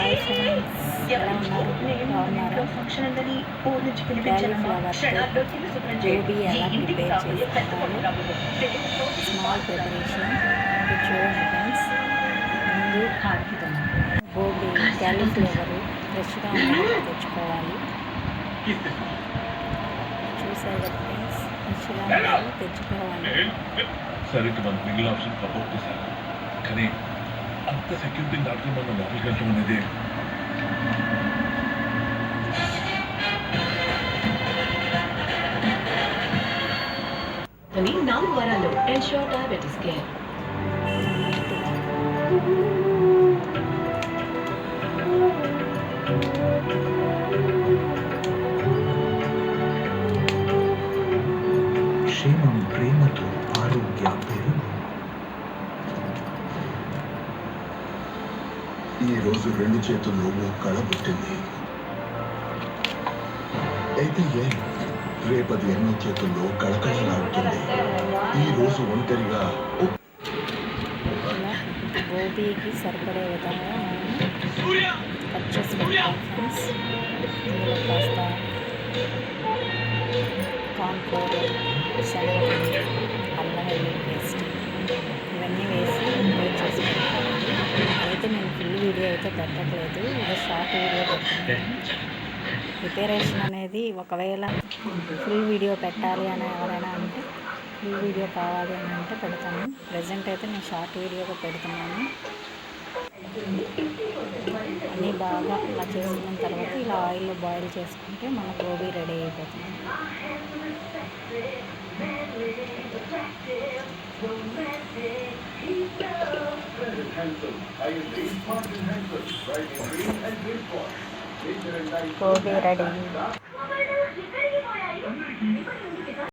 Hi friends ఎలా ఉన్నారు బాగున్నారా ఫంక్షన్ ఉందని ఊరు నుంచి పిలిపించాను Cauliflower క్షణాల్లో ఇల్లు శుభ్రం చేయండి. గోబీ ఎలా ఈ ఇంటికి prepare కాబోయే పెద్ద చేస్తారో కొడుకు. స్మాల్ ప్రిపరేషన్ ఇక్కడ చూడండి ఫ్రెండ్స్ ముందు గోబీ క్యాలీఫ్లవర్ ఫ్రెష్గా ఉన్నది తెచ్చుకోవాలి చూసారు కదా ఫ్రెండ్స్ ఫ్రెష్గా ఉన్నది తెచ్చుకోవాలి సరే 앞에 새끼들이 나중에 만나면 우리가 좋은 애들. Lean down for a look. Ensure diabetes care. ಕ್ಷೇಮಂ ಪ್ರೇಮತು ಆರೋಗ್ಯ ఈ రోజు రెండు చేతుల్లో ఓ కళ పుట్టింది. అయితే ఏం? రేపది ఎన్నో చేతుల్లో కళకళలాడుతుంది ఈ రోజు ఒంటరిగా గోబీకి సరిపడే విధంగా కట్ ఫ్రెండ్స్. ఇందులో కాస్త పెట్టట్లేదు. ఇది షార్ట్ వీడియో పెడుతున్నాను ప్రిపరేషన్ అనేది ఒకవేళ ఫుల్ వీడియో పెట్టాలి అని ఎవరైనా అంటే ఫుల్ వీడియో కావాలి అని అంటే పెడతాను. ప్రజెంట్ అయితే నేను షార్ట్ వీడియోగా పెడుతున్నాను. అన్నీ బాగా అలా చేసుకున్న తర్వాత ఇలా ఆయిల్లో బాయిల్ చేసుకుంటే మన గోబీ రెడీ అయిపోతుంది. is handsome. I am Smart Hanson, handsome. Bright is green and blue for. Nature and life.